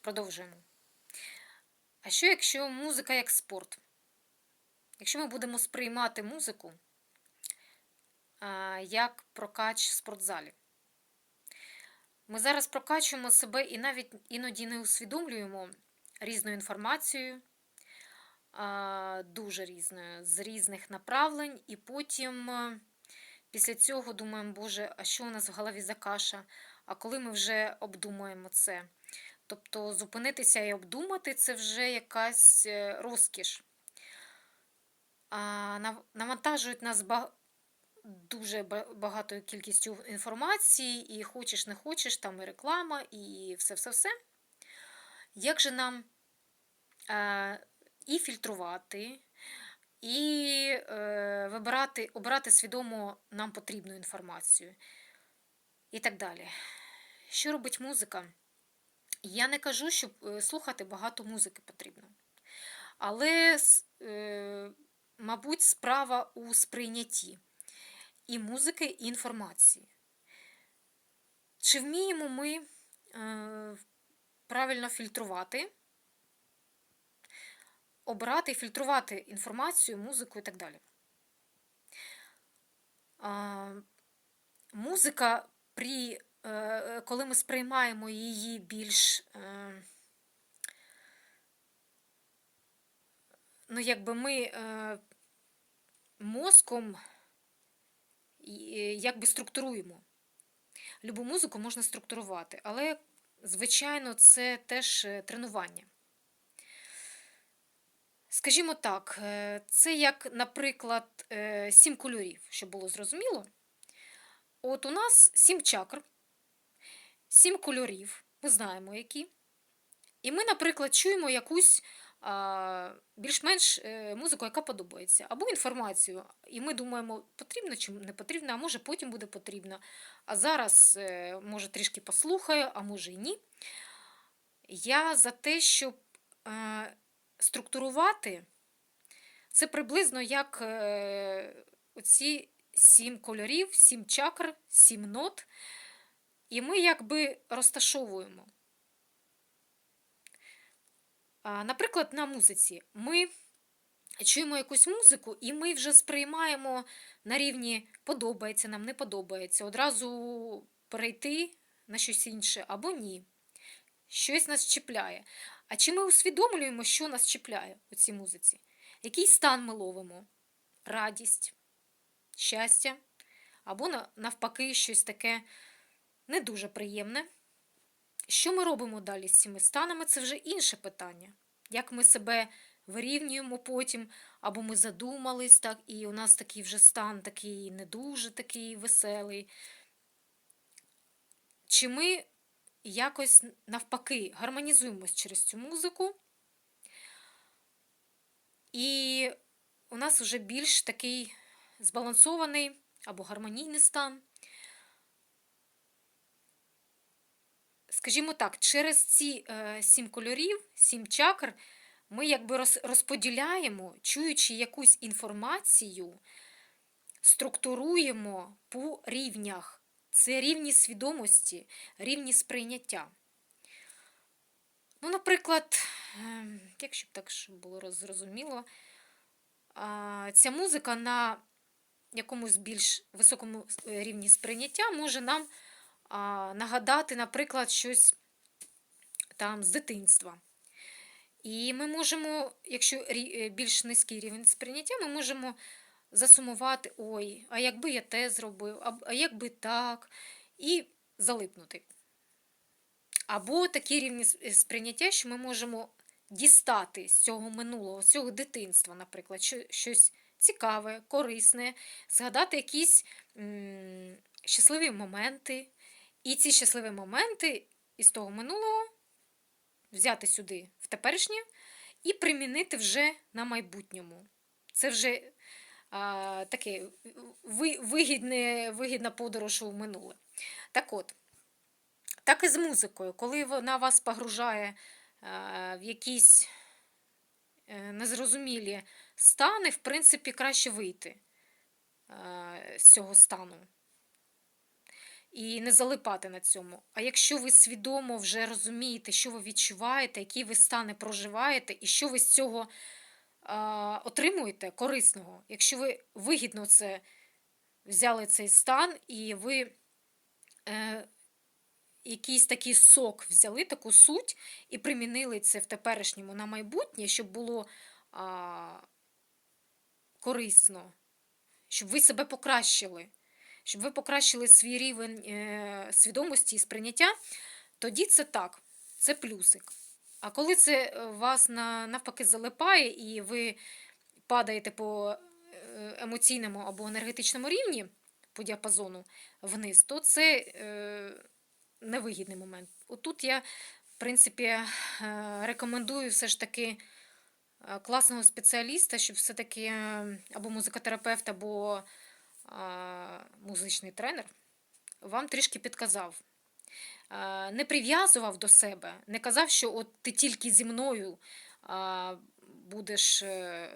Продовжуємо. А що, якщо музика як спорт? Якщо ми будемо сприймати музику як прокач в спортзалі? Ми зараз прокачуємо себе і навіть іноді не усвідомлюємо різною інформацією, дуже різною, з різних направлень, і потім після цього думаємо, Боже, а що у нас в голові за каша? А коли ми вже обдумуємо це? Тобто зупинитися і обдумати це вже якась е, розкіш. А, Навантажують нас дуже багатою кількістю інформації, і хочеш, не хочеш, там і реклама, і все-все-все. Як же нам е, і фільтрувати, і е, вибирати, обирати свідомо нам потрібну інформацію і так далі. Що робить музика? Я не кажу, що е, слухати багато музики потрібно. Але, е, мабуть, справа у сприйнятті і музики, і інформації. Чи вміємо ми е, правильно фільтрувати, обирати і фільтрувати інформацію, музику і так далі? Музика, при, коли ми сприймаємо її більш. Е, ну, якби ми е, мозком е, якби структуруємо. Любу музику можна структурувати, але, звичайно, це теж е, тренування. Скажімо так, е, це як, наприклад, е, сім кольорів, щоб було зрозуміло. От у нас сім чакр, сім кольорів, ми знаємо які. І ми, наприклад, чуємо якусь більш-менш е, музику, яка подобається, або інформацію. І ми думаємо, потрібно чи не потрібно, а може потім буде потрібно. А зараз, е, може, трішки послухаю, а може і ні. Я за те, щоб е, структурувати, це приблизно як оці сім кольорів, сім чакр, сім нот. І ми якби розташовуємо. Наприклад, на музиці ми чуємо якусь музику, і ми вже сприймаємо на рівні подобається нам, не подобається, одразу перейти на щось інше або ні. Щось нас чіпляє. А чи ми усвідомлюємо, що нас чіпляє у цій музиці? Який стан ми ловимо? Радість, щастя, або навпаки, щось таке не дуже приємне. Що ми робимо далі з цими станами, це вже інше питання. Як ми себе вирівнюємо потім, або ми задумались, так, і у нас такий вже стан такий не дуже такий веселий. Чи ми якось навпаки гармонізуємось через цю музику, і у нас вже більш такий збалансований або гармонійний стан. Скажімо так, через ці е, сім кольорів, сім чакр, ми якби розподіляємо, чуючи якусь інформацію, структуруємо по рівнях. Це рівні свідомості, рівні сприйняття. Ну, наприклад, е, якщо б так було зрозуміло, ця музика на якомусь більш високому е, рівні сприйняття може нам нагадати, наприклад, щось там з дитинства. І ми можемо, якщо е, більш низький рівень сприйняття, ми можемо засумувати, ой, а якби я те зробив, а, якби так, і залипнути. Або такі рівні е, сприйняття, що ми можемо дістати з цього минулого, з цього дитинства, наприклад, щось цікаве, корисне, згадати якісь м, щасливі моменти, і ці щасливі моменти із того минулого взяти сюди в теперішнє і примінити вже на майбутньому. Це вже а, таке ви- вигідне, вигідна подорож у минуле. Так от, так і з музикою, коли вона вас погружає а, в якісь е, незрозумілі стани, в принципі, краще вийти а, з цього стану. І не залипати на цьому. А якщо ви свідомо вже розумієте, що ви відчуваєте, які ви стани проживаєте, і що ви з цього а, отримуєте корисного, якщо ви вигідно це взяли цей стан, і ви е, якийсь такий сок взяли, таку суть, і примінили це в теперішньому на майбутнє, щоб було а, корисно, щоб ви себе покращили щоб ви покращили свій рівень е, свідомості і сприйняття, тоді це так, це плюсик. А коли це е, вас навпаки залипає і ви падаєте по е, емоційному або енергетичному рівні по діапазону вниз, то це невигідний момент. Отут я, в принципі, рекомендую все ж таки класного спеціаліста, щоб все-таки або музикотерапевт, або музичний тренер вам трішки підказав. Не прив'язував до себе, не казав, що от ти тільки зі мною будеш е,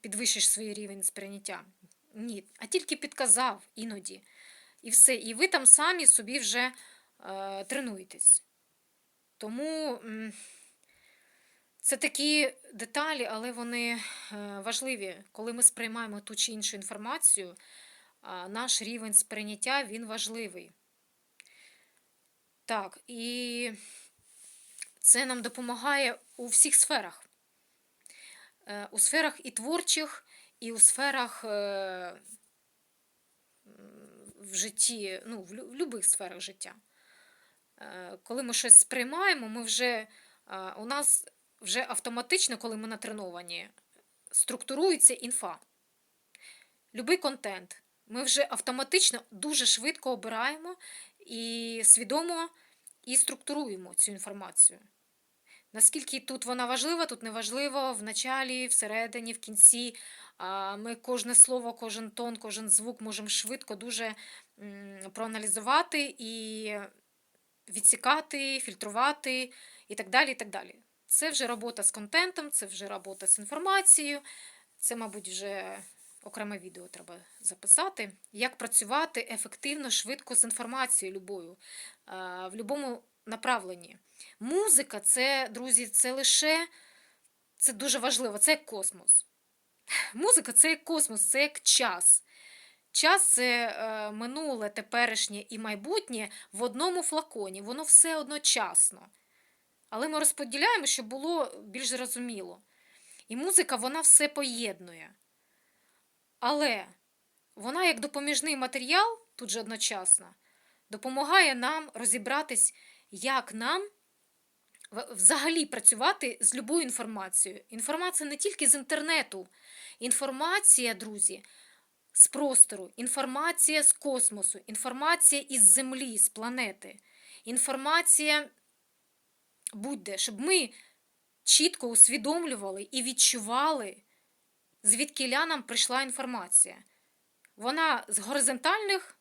підвищиш свій рівень сприйняття. Ні, а тільки підказав іноді. І все. І ви там самі собі вже е, тренуєтесь. Тому. Це такі деталі, але вони е, важливі. Коли ми сприймаємо ту чи іншу інформацію, наш рівень сприйняття він важливий. Так, і це нам допомагає у всіх сферах. Е, у сферах і творчих, і у сферах е, в житті, ну, в будь-яких сферах життя. Коли ми щось сприймаємо, ми вже у нас вже автоматично, коли ми натреновані, структурується інфа. Любий контент. Ми вже автоматично дуже швидко обираємо і свідомо і структуруємо цю інформацію. Наскільки тут вона важлива, тут не важливо в началі, всередині, в кінці. Ми кожне слово, кожен тон, кожен звук можемо швидко дуже проаналізувати і відсікати, фільтрувати і так далі. і так далі. Це вже робота з контентом, це вже робота з інформацією. Це, мабуть, вже окреме відео треба записати. Як працювати ефективно, швидко з інформацією любою, в будь-якому направленні. Музика це, друзі, це лише це дуже важливо, це як космос. Музика це як космос, це як час. Час це е, минуле, теперішнє і майбутнє в одному флаконі, воно все одночасно. Але ми розподіляємо, щоб було більш зрозуміло. І музика вона все поєднує. Але вона, як допоміжний матеріал, тут же одночасно, допомагає нам розібратись, як нам взагалі працювати з любою інформацією. Інформація не тільки з інтернету. Інформація, друзі, з простору, інформація з космосу, інформація із Землі, з планети. Інформація будь-де, щоб ми чітко усвідомлювали і відчували, звідки нам прийшла інформація. Вона з горизонтальних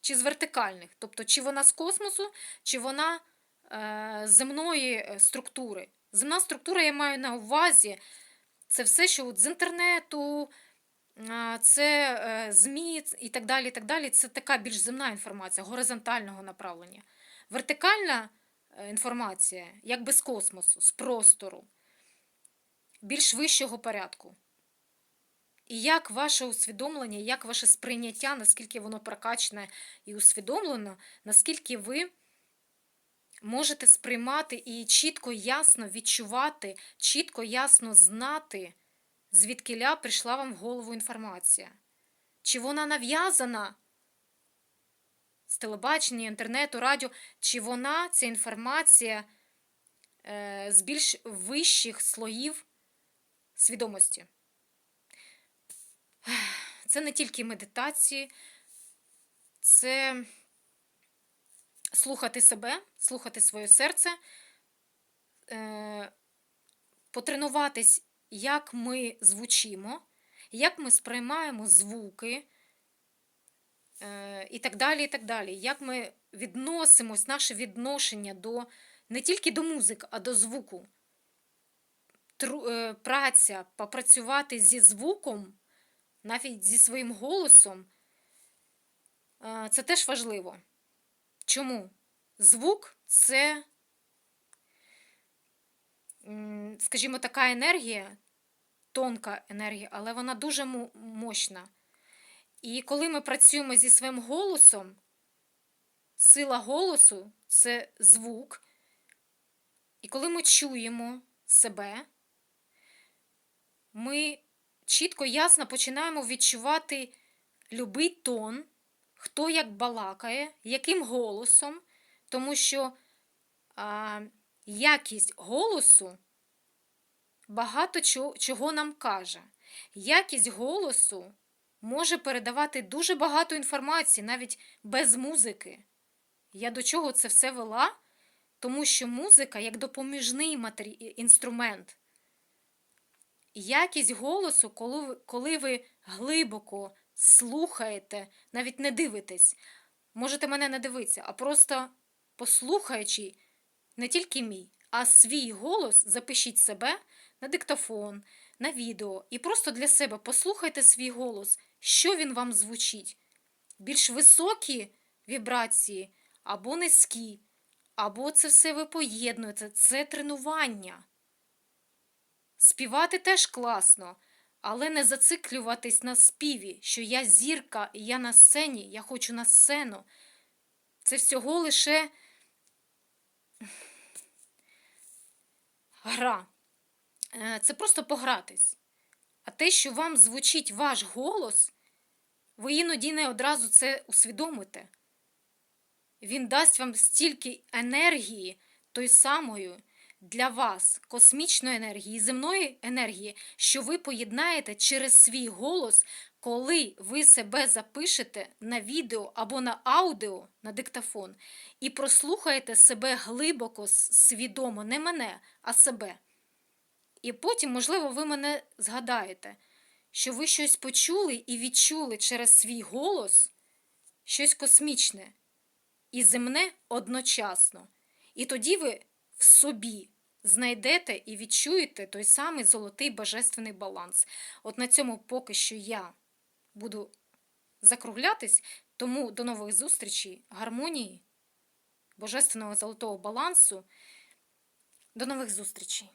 чи з вертикальних, тобто, чи вона з космосу, чи вона е, земної е, структури. Земна структура, я маю на увазі, це все, що от з інтернету, це е, ЗМІ і так далі. і так далі. Це така більш земна інформація, горизонтального направлення. Вертикальна Е, інформація, якби з космосу, з простору, більш вищого порядку. І як ваше усвідомлення, як ваше сприйняття, наскільки воно прокачане і усвідомлено, наскільки ви можете сприймати і чітко, ясно відчувати, чітко, ясно знати, звідкиля прийшла вам в голову інформація. Чи вона нав'язана з телебачення, інтернету, радіо, чи вона, ця інформація е, з більш вищих слоїв свідомості. Це не тільки медитації, це слухати себе, слухати своє серце, е, потренуватись, як ми звучимо, як ми сприймаємо звуки. Е, і так далі. і так далі. Як ми відносимось, наше відношення до не тільки до музики, а до звуку. Тру, е, праця, попрацювати зі звуком, навіть зі своїм голосом, е, це теж важливо. Чому? Звук це, скажімо, така енергія, тонка енергія, але вона дуже мощна. І коли ми працюємо зі своїм голосом, сила голосу це звук. І коли ми чуємо себе, ми чітко, ясно починаємо відчувати любий тон, хто як балакає, яким голосом, тому що а, якість голосу багато чого, нам каже. Якість голосу може передавати дуже багато інформації, навіть без музики. Я до чого це все вела? Тому що музика як допоміжний матері... інструмент. Якість голосу, коли ви, коли ви глибоко слухаєте, навіть не дивитесь, можете мене не дивитися, а просто послухаючи не тільки мій, а свій голос, запишіть себе на диктофон, на відео і просто для себе послухайте свій голос, що він вам звучить. Більш високі вібрації або низькі, або це все ви поєднуєте, це тренування. Співати теж класно, але не зациклюватись на співі, що я зірка і я на сцені, я хочу на сцену. Це всього лише гра. Е, Це просто погратись. А те, що вам звучить ваш голос, ви іноді не одразу це усвідомите. Він дасть вам стільки енергії, той самої для вас, космічної енергії, земної енергії, що ви поєднаєте через свій голос, коли ви себе запишете на відео або на аудіо на диктофон, і прослухаєте себе глибоко, свідомо, не мене, а себе. І потім, можливо, ви мене згадаєте, що ви щось почули і відчули через свій голос щось космічне і земне одночасно. І тоді ви в собі знайдете і відчуєте той самий золотий божественний баланс. От на цьому поки що я буду закруглятись, тому до нових зустрічей, гармонії, божественного золотого балансу. До нових зустрічей!